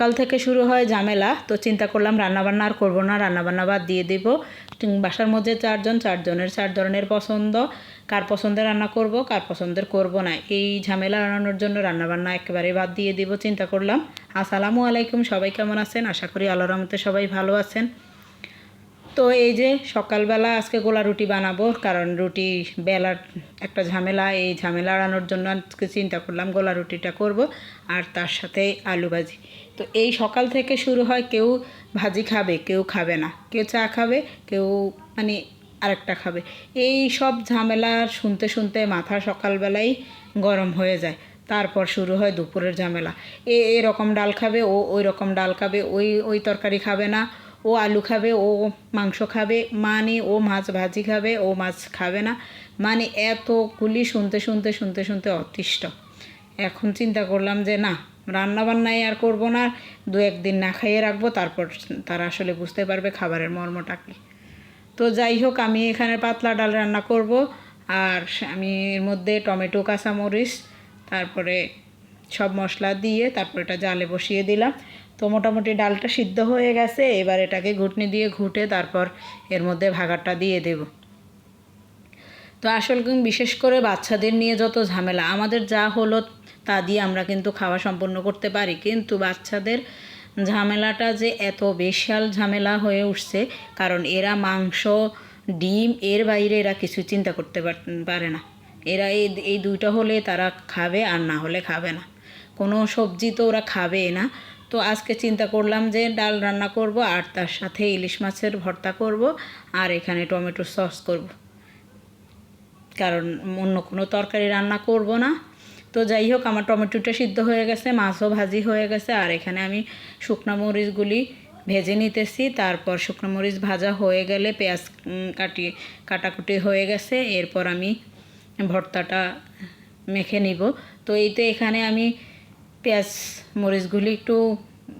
সকাল থেকে শুরু হয় ঝামেলা, তো চিন্তা করলাম রান্নাবান্না আর করব না, রান্নাবান্না বাদ দিয়ে দেব। বাসার মধ্যে চারজন, চারজনের, চার ধরনের পছন্দ, কার পছন্দের রান্না করব, কার পছন্দের করব না। এই ঝামেলা এড়ানোর জন্য রান্নাবান্না একেবারে বাদ দিয়ে দিব, চিন্তা করলাম। আসসালামু আলাইকুম, সবাই কেমন আছেন? আশা করি আল্লাহ রহমতে সবাই ভালো আছেন। তো এই যে সকালবেলা আজকে গোলা রুটি বানাবো, কারণ রুটি বেলার একটা ঝামেলা, এই ঝামেলা আড়ানোর জন্য আজকে চিন্তা করলাম গোলা রুটিটা করব আর তার সাথে আলু ভাজি। তো এই সকাল থেকে শুরু হয় কেউ ভাজি খাবে, কেউ খাবে না। কেউ চা খাবে, কেউ মানে আরেকটা খাবে। এই সব ঝামেলা শুনতে শুনতে মাথা সকালবেলাই গরম হয়ে যায়। তারপর শুরু হয় দুপুরের ঝামেলা। এ, এরকম ডাল খাবে, ও ওই রকম ডাল খাবে, ওই ওই তরকারি খাবে না ও আলু খাবে, ও মাংস খাবে মানে ও মাছ ভাজি খাবে, ও মাছ খাবে না। মানে এতগুলি শুনতে শুনতে শুনতে শুনতে অতিষ্ঠ। এখন চিন্তা করলাম যে না রান্না বান্নাই আর করব না, দু একদিন না খাইয়ে রাখব, তারপর তারা আসলে বুঝতে পারবে খাবারের মর্মটা কী। তো যাই হোক, আমি এখানে পাতলা ডাল রান্না করব, আর আমি এর মধ্যে টমেটো, কাঁচামরিচ, তারপরে সব মশলা দিয়ে তারপর এটা জালে বসিয়ে দিলাম। তো মোটামুটি ডালটা সিদ্ধ হয়ে গেছে, এবার এটাকে ঘুটনি দিয়ে ঘুটে তারপর এর মধ্যে ভাগারটা দিয়ে দেব। তো আসল বিশেষ করে বাচ্চাদের নিয়ে যত ঝামেলা, আমাদের যা হলো তা দিয়ে আমরা কিন্তু খাওয়া সম্পন্ন করতে পারি। কিন্তু বাচ্চাদের ঝামেলাটা যে এত বিশাল ঝামেলা হয়ে উঠছে, কারণ এরা মাংস, ডিম, এর বাইরে এরা কিছু চিন্তা করতে পার- না। এরা এই দুইটা হলে তারা খাবে আর না হলে খাবে না। সবজি তো ওরা খাবে না। তো আজকে চিন্তা করলাম যে ডাল রান্না করব, আর তার সাথে ইলিশ মাছের ভর্তা করব, আর এখানে টমেটো সস করব। কারণ অন্য কোনো তরকারি রান্না করব না। তো যাই হোক, আমার টমেটোটা সিদ্ধ হয়ে গেছে, মাছও ভাজি হয়ে গেছে, আর এখানে আমি শুকনো মরিচগুলি ভেজে নিতেছি। তারপর শুকনো মরিচ ভাজা হয়ে গেলে পেঁয়াজ কাটি, কাটাকুটি হয়ে গেছে, এরপর আমি ভর্তাটা মেখে নিব। তো এইতে এখানে আমি পেঁয়াজ মরিচগুলি একটু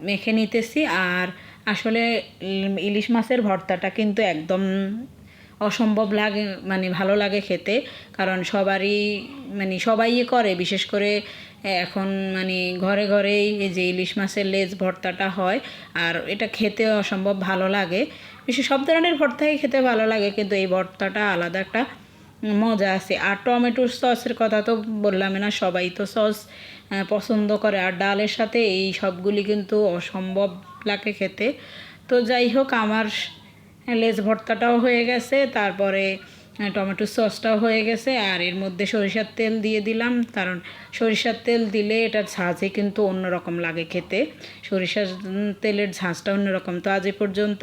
মেখে নিতেছি। আর আসলে ইলিশ মাছের ভর্তাটা কিন্তু একদম অসম্ভব লাগে মানে ভালো লাগে খেতে। কারণ সবারই মানে সবাই করে, বিশেষ করে এখন মানে ঘরে ঘরেই এই যে ইলিশ মাছের লেজ ভর্তাটা হয়। আর এটা খেতে অসম্ভব ভালো লাগে। বিশেষ সব ধরনের ভর্তাই খেতে ভালো লাগে, কিন্তু এই ভর্তাটা আলাদা একটা মজা আছে। আর টমেটোর সসের কথা তো বললাম না, সবাই তো সস পছন্দ করে। আর ডালের সাথে এই সবগুলি কিন্তু অসম্ভব লাগে খেতে। তো যাই হোক, আমার লেজ ভর্তাটাও হয়ে গেছে, তারপরে টমেটো সসটাও হয়ে গেছে। আর এর মধ্যে সরিষার তেল দিয়ে দিলাম, কারণ সরিষার তেল দিলে এটার ঝাঁঝে কিন্তু অন্যরকম লাগে খেতে। সরিষার তেলের ঝাঁঝটা অন্যরকম। তো আজ এ পর্যন্ত